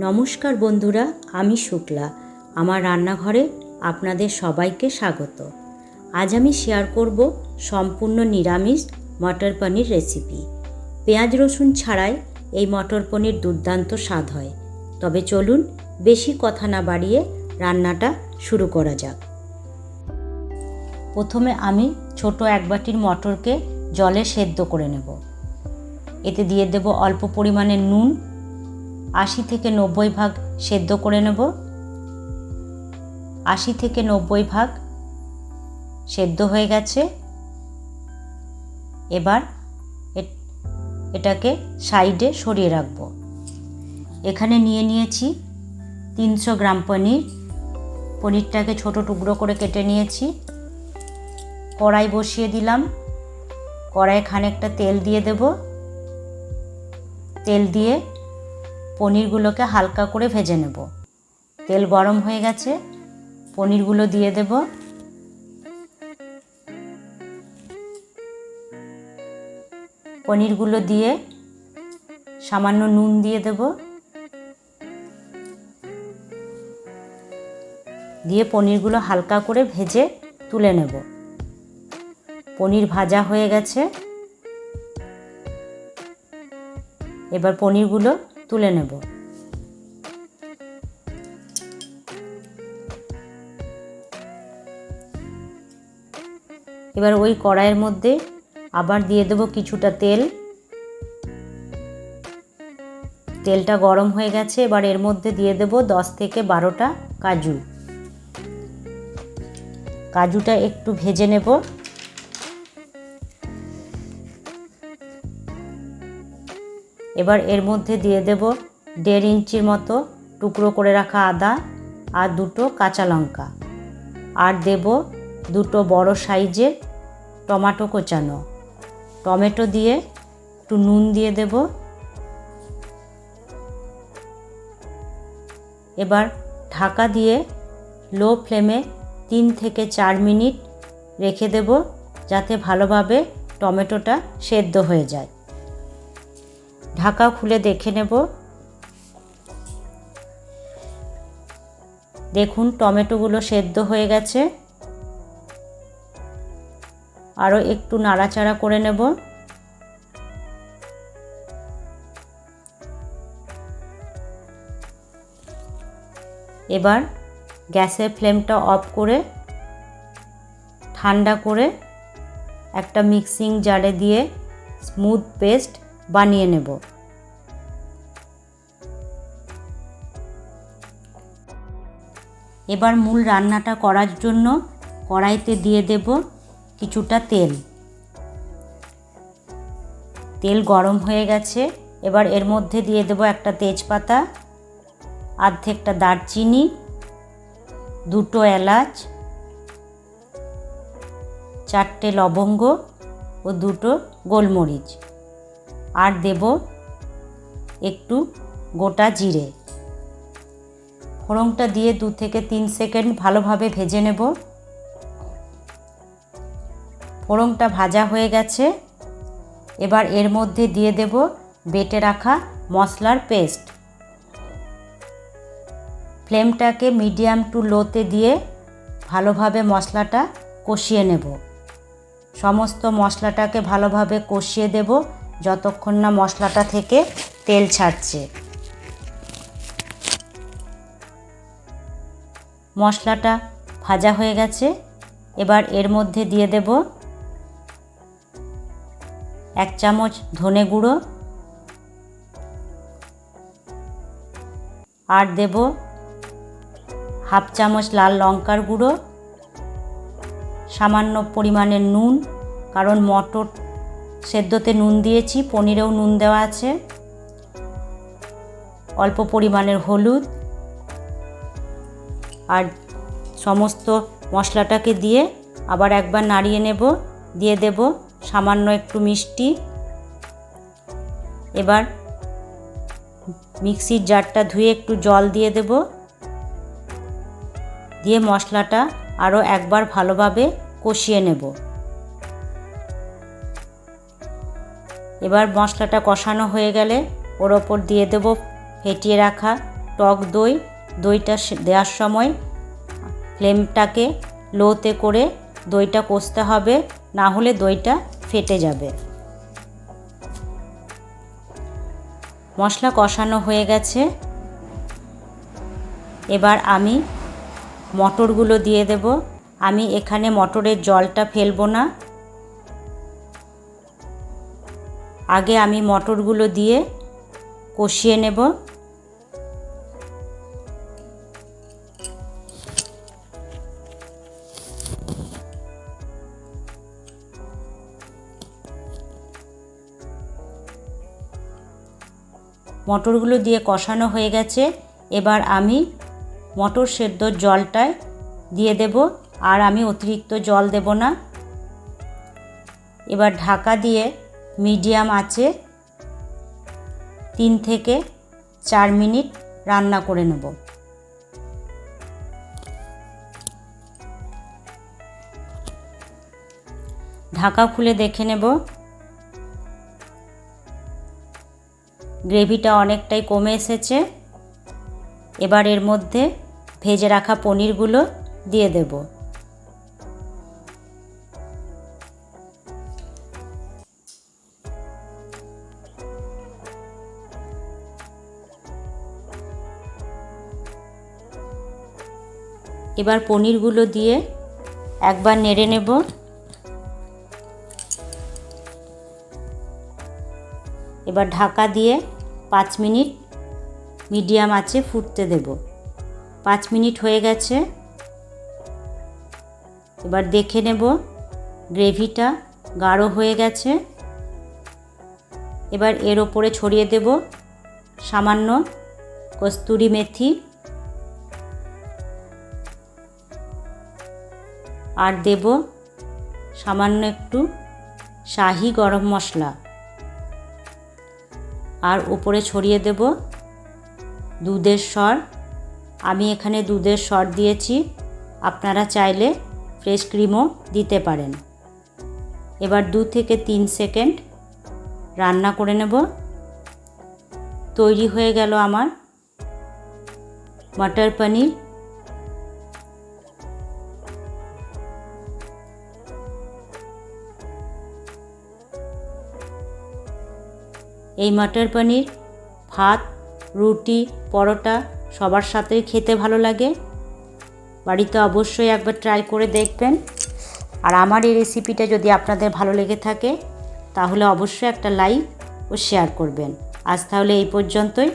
নমস্কার বন্ধুরা, আমি শুক্লা। আমার রান্নাঘরে আপনাদের সবাইকে স্বাগত। আজ আমি শেয়ার করব সম্পূর্ণ নিরামিষ মটর পনির রেসিপি পেঁয়াজ রসুন ছাড়াই এই মটর পনির দুর্দান্ত স্বাদ হয়। তবে চলুন বেশি কথা না বাড়িয়ে রান্নাটা শুরু করা যাক। প্রথমে আমি ছোট এক বাটির মটরকে জলে সেদ্ধ করে নেব। এতে দিয়ে দেব অল্প পরিমাণে নুন আশি থেকে নব্বই ভাগ সেদ্ধ করে নেব। আশি থেকে নব্বই ভাগ সেদ্ধ হয়ে গেছে। এবার এটাকে সাইডে সরিয়ে রাখব। এখানে নিয়ে নিয়েছি তিনশো গ্রাম পনির। পনিরটাকে ছোট টুকরো করে কেটে নিয়েছি। কড়াই বসিয়ে দিলাম। কড়াই খানিকটা তেল দিয়ে দেব। তেল দিয়ে পনিরগুলোকে হালকা করে ভেজে নেব। তেল গরম হয়ে গেছে, পনিরগুলো দিয়ে দেব। পনিরগুলো দিয়ে সামান্য নুন দিয়ে দেব। দিয়ে পনিরগুলো হালকা করে ভেজে তুলে নেব। পনির ভাজা হয়ে গেছে। এবার পনিরগুলো তুলে নেব। এবার ওই কড়াইয়ের মধ্যে আবার দিয়ে দেবো কিছুটা তেল। তেলটা গরম হয়ে গেছে, এবার এর মধ্যে দিয়ে দেব দশ থেকে বারোটা কাজু। কাজুটা একটু ভেজে নেব। এবার এর মধ্যে দিয়ে দেব দেড় ইঞ্চির মতো টুকরো করে রাখা আদা আর দুটো কাঁচা লঙ্কা। আর দেব দুটো বড় সাইজের টমাটো কোচানো। টমেটো দিয়ে একটু নুন দিয়ে দেব। এবার ঢাকা দিয়ে লো ফ্লেমে তিন থেকে চার মিনিট রেখে দেব যাতে ভালোভাবে টমেটোটা সেদ্ধ হয়ে যায়। ঢাকা খুলে দেখে নেব। দেখুন, টমেটোগুলো সেদ্ধ হয়ে গেছে। আরও একটু নাড়াচাড়া করে নেব। এবার গ্যাসের ফ্লেমটা অফ করে, ঠান্ডা করে একটা মিক্সিং জারে দিয়ে স্মুথ পেস্ট বানিয়ে নেব। এবার মূল রান্নাটা করার জন্য কড়াইতে দিয়ে দেব কিছুটা তেল। তেল গরম হয়ে গেছে। এবার এর মধ্যে দিয়ে দেব একটা তেজপাতা, আর্ধেকটা দারচিনি, দুটো এলাচ, চারটে লবঙ্গ ও দুটো গোলমরিচ। আর দেব একটু গোটা জিরে। ফোড়নটা দিয়ে দু থেকে তিন সেকেন্ড ভালোভাবে ভেজে নেব। ফোড়নটা ভাজা হয়ে গেছে। এবার এর মধ্যে দিয়ে দেব বেটে রাখা মশলার পেস্ট। ফ্লেমটাকে মিডিয়াম টু লোতে দিয়ে ভালোভাবে মশলাটা কষিয়ে নেব। সমস্ত মশলাটাকে ভালোভাবে কষিয়ে দেব। যতক্ষণ না মশলাটা থেকে তেল ছাড়ছে। মশলাটা ভাজা হয়ে গেছে। এবার এর মধ্যে দিয়ে দেব এক চামচ ধনে গুঁড়ো। আর দেব হাফ চামচ লাল লঙ্কার গুঁড়ো। সামান্য পরিমাণের নুন, কারণ মটর সেদ্ধতে নুন দিয়েছি, পনিরেও নুন দেওয়া আছে। অল্প পরিমাণের হলুদ। আর সমস্ত মশলাটাকে দিয়ে আবার একবার নাড়িয়ে নেব, দিয়ে দেব সামান্য একটু মিষ্টি। এবার মিক্সির জারটা ধুয়ে একটু জল দিয়ে দেব। দিয়ে মশলাটা আরও একবার ভালোভাবে কষিয়ে নেব। এবার মশলাটা কষানো হয়ে গেলে ওর ওপর দিয়ে দেব ফেটিয়ে রাখা টক দই। দইটা দেওয়ার সময় ফ্লেমটাকে লোতে করে দইটা কষতে হবে, না হলে দইটা ফেটে যাবে। মশলা কষানো হয়ে গেছে। এবার আমি মটরগুলো দিয়ে দেব। আমি এখানে মটরের জলটা ফেলব না। আগে আমি মটরগুলো দিয়ে কষিয়ে নেব। মটরগুলো দিয়ে কষানো হয়ে গেছে। এবার আমি মটর সেদ্ধর জলটায় দিয়ে দেব। আর আমি অতিরিক্ত জল দেব না। এবার ঢাকা দিয়ে মিডিয়াম আঁচে তিন থেকে চার মিনিট রান্না করে নেব। ঢাকা খুলে দেখে নেব। গ্রেভিটা অনেকটাই কমে এসেছে। এবার এর মধ্যে ভেজে রাখা পনিরগুলো দিয়ে দেব। এবার পনিরগুলো দিয়ে একবার নেড়ে নেব। এবার ঢাকা দিয়ে পাঁচ মিনিট মিডিয়াম আঁচে ফুটতে দেব। পাঁচ মিনিট হয়ে গেছে। এবার দেখে নেব গ্রেভিটা গাঢ় হয়ে গেছে। এবার এর ওপরে ছড়িয়ে দেব সামান্য কস্তুরি মেথি। আর দেব সামান্য একটু শাহি গরম মশলা। আর উপরে ছড়িয়ে দেব দুধের স্বর। আমি এখানে দুধের স্বর দিয়েছি, আপনারা চাইলে ফ্রেশ ক্রিমও দিতে পারেন। এবার দু থেকে তিন সেকেন্ড রান্না করে নেব। তৈরি হয়ে গেল আমার মটর পনির। এই মটর পনির, ভাত, রুটি, পরোটা সবার সাথেই খেতে ভালো লাগে। বাড়িতে অবশ্যই একবার ট্রাই করে দেখবেন। আর আমার এই রেসিপিটা যদি আপনাদের ভালো লেগে থাকে, তাহলে অবশ্যই একটা লাইক ও শেয়ার করবেন। আজ তাহলে এই পর্যন্তই।